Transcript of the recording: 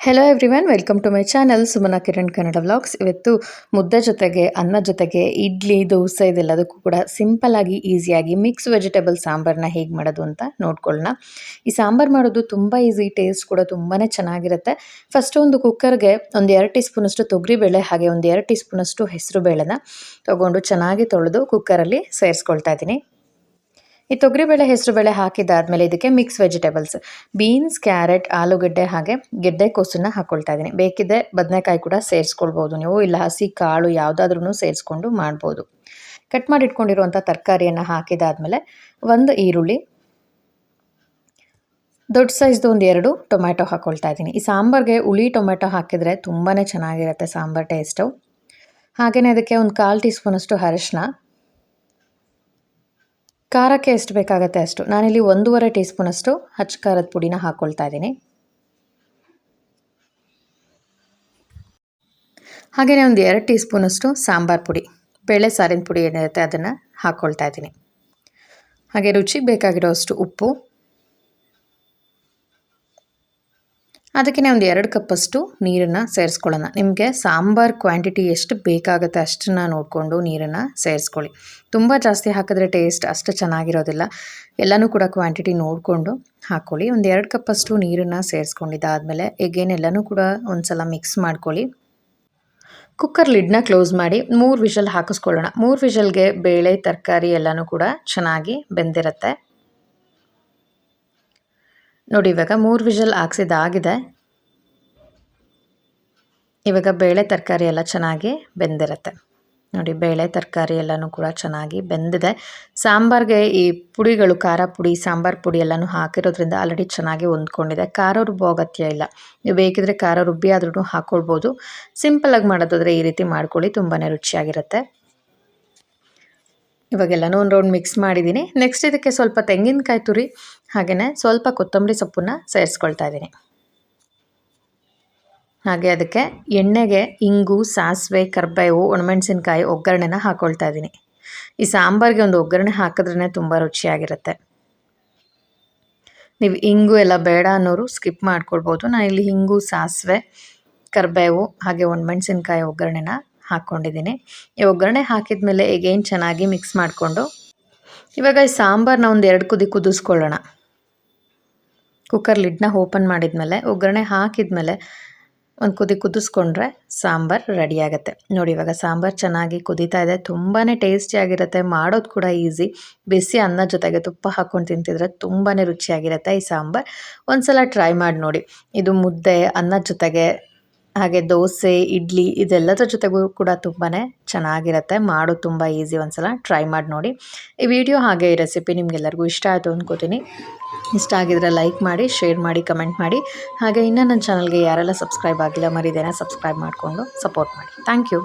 Hello everyone welcome to my channel Sumana Kiran Kannada vlogs ಇವತ್ತು ಮುದ್ದೆ ಜೊತೆಗೆ, ಅನ್ನ ಜೊತೆಗೆ, ಇಡ್ಲಿ, ದೋಸೆ ಇದೆಲ್ಲದಕ್ಕೂ ಕೂಡ ಸಿಂಪಲ್ ಆಗಿ ಈಸಿಯಾಗಿ ಮಿಕ್ಸ್ ವೆಜಿಟೇಬಲ್ ಸಾಂಬಾರನ್ನ ಹೇಗೆ ಮಾಡೋದು ಅಂತ ನೋಡ್ಕೊಳ್ಳೋಣ. ಈ ಸಾಂಬಾರು ಮಾಡೋದು ತುಂಬ ಈಸಿ ಟೇಸ್ಟ್ ಕೂಡ ತುಂಬಾ ಚೆನ್ನಾಗಿರುತ್ತೆ. ಫಸ್ಟ್ ಒಂದು ಕುಕ್ಕರ್ಗೆ ಒಂದು ಎರಡು ಟೀ ಸ್ಪೂನಷ್ಟು ತೊಗರಿಬೇಳೆ, ಹಾಗೆ ಒಂದು ಎರಡು ಟೀ ಸ್ಪೂನಷ್ಟು ಹೆಸರು ಬೇಳೆನ ತೊಗೊಂಡು ಚೆನ್ನಾಗಿ ತೊಳೆದು ಕುಕ್ಕರಲ್ಲಿ ಸೇರಿಸ್ಕೊಳ್ತಾ ಇದ್ದೀನಿ. ಈ ತೊಗರಿಬೇಳೆ ಹೆಸರುಬೇಳೆ ಹಾಕಿದಾದ್ಮೇಲೆ ಇದಕ್ಕೆ ಮಿಕ್ಸ್ ವೆಜಿಟೇಬಲ್ಸ್ ಬೀನ್ಸ್ ಕ್ಯಾರೆಟ್ ಆಲೂಗಡ್ಡೆ ಹಾಗೆ ಗೆಡ್ಡೆ ಕೋಸನ್ನ ಹಾಕೊಳ್ತಾ ಇದ್ದೀನಿ. ಬೇಕಿದ್ದೆ ಬದನೆಕಾಯಿ ಕೂಡ ಸೇರಿಸ್ಕೊಳ್ಬೋದು ನೀವು, ಇಲ್ಲ ಹಸಿ ಕಾಳು ಯಾವುದಾದ್ರೂ ಸೇರಿಸ್ಕೊಂಡು ಮಾಡ್ಬೋದು. ಕಟ್ ಮಾಡಿಟ್ಕೊಂಡಿರುವಂಥ ತರಕಾರಿಯನ್ನು ಹಾಕಿದಾದ್ಮೇಲೆ ಒಂದು ಈರುಳ್ಳಿ, ದೊಡ್ಡ ಸೈಜ್ದು ಒಂದು ಎರಡು ಟೊಮ್ಯಾಟೊ ಹಾಕ್ಕೊಳ್ತಾ ಇದ್ದೀನಿ. ಈ ಸಾಂಬಾರ್ಗೆ ಹುಳಿ ಟೊಮ್ಯಾಟೊ ಹಾಕಿದರೆ ತುಂಬಾ ಚೆನ್ನಾಗಿರುತ್ತೆ ಸಾಂಬಾರ್ ಟೇಸ್ಟು ಹಾಗೆಯೇ ಅದಕ್ಕೆ ಒಂದು ಕಾಲು ಟೀ ಸ್ಪೂನಷ್ಟು ಅರಶಿನ ಖಾರಕ್ಕೆ ಎಷ್ಟು ಬೇಕಾಗುತ್ತೆ ಅಷ್ಟು? ನಾನಿಲ್ಲಿ ಒಂದೂವರೆ ಟೀ ಸ್ಪೂನಷ್ಟು ಹಚ್ಚ ಖಾರದ ಪುಡಿನ ಹಾಕ್ಕೊಳ್ತಾ ಇದ್ದೀನಿ. ಹಾಗೆಯೇ ಒಂದು ಎರಡು ಟೀ ಸ್ಪೂನಷ್ಟು ಸಾಂಬಾರು ಪುಡಿ, ಬೇಳೆ ಸಾರಿನ ಪುಡಿ ಏನಿರುತ್ತೆ ಅದನ್ನು ಹಾಕ್ಕೊಳ್ತಾ ಇದ್ದೀನಿ. ಹಾಗೆ ರುಚಿಗೆ ಬೇಕಾಗಿರೋ ಅಷ್ಟು ಉಪ್ಪು ಅದಕ್ಕೆ ಒಂದು ಎರಡು ಕಪ್ಪಷ್ಟು ನೀರನ್ನು ಸೇರಿಸ್ಕೊಳ್ಳೋಣ. ನಿಮಗೆ ಸಾಂಬಾರು ಕ್ವಾಂಟಿಟಿ ಎಷ್ಟು ಬೇಕಾಗುತ್ತೆ ಅಷ್ಟನ್ನು ನೋಡಿಕೊಂಡು ನೀರನ್ನು ಸೇರಿಸ್ಕೊಳ್ಳಿ. ತುಂಬ ಜಾಸ್ತಿ ಹಾಕಿದ್ರೆ ಟೇಸ್ಟ್ ಅಷ್ಟು ಚೆನ್ನಾಗಿರೋದಿಲ್ಲ. ಎಲ್ಲನೂ ಕೂಡ ಕ್ವಾಂಟಿಟಿ ನೋಡಿಕೊಂಡು ಹಾಕ್ಕೊಳ್ಳಿ ಒಂದು ಎರಡು ಕಪ್ಪಷ್ಟು ನೀರನ್ನು ಸೇರಿಸ್ಕೊಂಡಿದ್ದಾದಮೇಲೆ ಎಗೇನ್ ಎಲ್ಲನೂ ಕೂಡ ಒಂದು ಸಲ ಮಿಕ್ಸ್ ಮಾಡ್ಕೊಳ್ಳಿ ಕುಕ್ಕರ್ ಲಿಡ್ನ ಕ್ಲೋಸ್ ಮಾಡಿ ಮೂರು ವಿಷಲ್ ಹಾಕಿಸ್ಕೊಳ್ಳೋಣ. ಮೂರು ವಿಷಲ್ಗೆ ಬೇಳೆ, ತರಕಾರಿ ಎಲ್ಲನೂ ಕೂಡ ಚೆನ್ನಾಗಿ ಬೆಂದಿರುತ್ತೆ. ನೋಡಿ, ಇವಾಗ ಮೂರು ವಿಷಲ್ ಹಾಕ್ಸಿದ್ದಾಗಿದೆ ಇವಾಗ ಬೇಳೆ ತರಕಾರಿ ಎಲ್ಲ ಚೆನ್ನಾಗಿ ಬೆಂದಿರುತ್ತೆ. ನೋಡಿ, ಬೇಳೆ ತರಕಾರಿ ಎಲ್ಲನೂ ಕೂಡ ಚೆನ್ನಾಗಿ ಬೆಂದಿದೆ. ಸಾಂಬಾರಿಗೆ ಈ ಪುಡಿಗಳು, ಖಾರ ಪುಡಿ, ಸಾಂಬಾರು ಪುಡಿ ಎಲ್ಲನೂ ಹಾಕಿರೋದ್ರಿಂದ ಆಲ್ರೆಡಿ ಚೆನ್ನಾಗಿ ಹೊಂದ್ಕೊಂಡಿದೆ. ಖಾರ ರುಬ್ಬೋ ಅಗತ್ಯ ಇಲ್ಲ. ನೀವು ಬೇಕಿದ್ರೆ ಖಾರ ರುಬ್ಬಿ ಆದ್ರೂ ಹಾಕ್ಕೊಳ್ಬೋದು ಸಿಂಪಲಾಗಿ ಮಾಡೋದಾದರೆ ಈ ರೀತಿ ಮಾಡ್ಕೊಳ್ಳಿ ತುಂಬಾ ರುಚಿಯಾಗಿರುತ್ತೆ. ಇವಾಗೆಲ್ಲನೂ ಒಂದು ರೌಂಡ್ ಮಿಕ್ಸ್ ಮಾಡಿದ್ದೀನಿ. ನೆಕ್ಸ್ಟ್ ಇದಕ್ಕೆ ಸ್ವಲ್ಪ ತೆಂಗಿನಕಾಯಿ ತುರಿ ಹಾಗೆಯೇ ಸ್ವಲ್ಪ ಕೊತ್ತಂಬರಿ ಸೊಪ್ಪನ್ನು ಸೇರಿಸ್ಕೊಳ್ತಾ ಇದ್ದೀನಿ. ಹಾಗೆ ಅದಕ್ಕೆ ಎಣ್ಣೆಗೆ ಇಂಗು, ಸಾಸಿವೆ, ಕರ್ಬೇವು, ಒಣಮೆಣಸಿನ್ಕಾಯಿ, ಒಗ್ಗರಣೆನ ಹಾಕ್ಕೊಳ್ತಾ ಇದ್ದೀನಿ. ಈ ಸಾಂಬಾರಿಗೆ ಒಂದು ಒಗ್ಗರಣೆ ಹಾಕಿದ್ರೇ ತುಂಬ ರುಚಿಯಾಗಿರುತ್ತೆ. ನೀವು ಇಂಗು ಎಲ್ಲ ಬೇಡ ಅನ್ನೋರು ಸ್ಕಿಪ್ ಮಾಡ್ಕೊಳ್ಬೋದು. ನಾನು ಇಲ್ಲಿ ಹಿಂಗು ಸಾಸಿವೆ, ಕರ್ಬೇವು, ಹಾಗೆ ಒಣಮೆಣಸಿನ್ಕಾಯಿ ಒಗ್ಗರಣೆನ ಹಾಕ್ಕೊಂಡಿದ್ದೀನಿ ಈ ಒಗ್ಗರಣೆ ಹಾಕಿದ ಮೇಲೆ ಈಗೇನು ಚೆನ್ನಾಗಿ ಮಿಕ್ಸ್ ಮಾಡಿಕೊಂಡು, ಇವಾಗ ಈ ಸಾಂಬಾರನ್ನ ಒಂದು ಎರಡು ಕುದಿ ಕುದಿಸ್ಕೊಳ್ಳೋಣ. ಕುಕ್ಕರ್ ಲಿಡ್ನ ಓಪನ್ ಮಾಡಿದ್ಮೇಲೆ, ಒಗ್ಗರಣೆ ಹಾಕಿದ್ಮೇಲೆ ಒಂದು ಕುದಿ ಕುದಿಸ್ಕೊಂಡ್ರೆ ಸಾಂಬಾರು ರೆಡಿಯಾಗುತ್ತೆ ನೋಡಿ, ಇವಾಗ ಸಾಂಬಾರು ಚೆನ್ನಾಗಿ ಕುದೀತಾ ಇದೆ. ತುಂಬಾ ಟೇಸ್ಟಿಯಾಗಿರುತ್ತೆ ಮಾಡೋದು ಕೂಡ ಈಸಿ ಬಿಸಿ ಅನ್ನ ಜೊತೆಗೆ ತುಪ್ಪ ಹಾಕ್ಕೊಂಡು ತಿಂತಿದ್ರೆ ತುಂಬಾ ರುಚಿಯಾಗಿರುತ್ತೆ ಈ ಸಾಂಬಾರು. ಒಂದು ಸಲ ಟ್ರೈ ಮಾಡಿ ನೋಡಿ. ಇದು ಮುದ್ದೆ ಅನ್ನದ ಜೊತೆಗೆ ಹಾಗೆ ದೋಸೆ, ಇಡ್ಲಿ ಇದೆಲ್ಲದರ ಜೊತೆಗೂ ಕೂಡ ತುಂಬಾ ಚೆನ್ನಾಗಿರುತ್ತೆ. ಮಾಡೋದು ತುಂಬ ಈಸಿ ಒಂದ್ಸಲ ಟ್ರೈ ಮಾಡಿ ನೋಡಿ. ಈ ವಿಡಿಯೋ ಹಾಗೆ ಈ ರೆಸಿಪಿ ನಿಮಗೆಲ್ಲರಿಗೂ ಇಷ್ಟ ಆಯಿತು ಅಂದ್ಕೋತೀನಿ ಇಷ್ಟ ಆಗಿದ್ರೆ ಲೈಕ್ ಮಾಡಿ, ಶೇರ್ ಮಾಡಿ, ಕಮೆಂಟ್ ಮಾಡಿ. ಹಾಗೆ ಇನ್ನೂ ನನ್ನ ಚಾನಲ್ಗೆ ಯಾರೆಲ್ಲ ಸಬ್ಸ್ಕ್ರೈಬ್ ಆಗಿಲ್ಲ ಮರಿದೇನೆ ಸಬ್ಸ್ಕ್ರೈಬ್ ಮಾಡಿಕೊಂಡು ಸಪೋರ್ಟ್ ಮಾಡಿ. Thank you.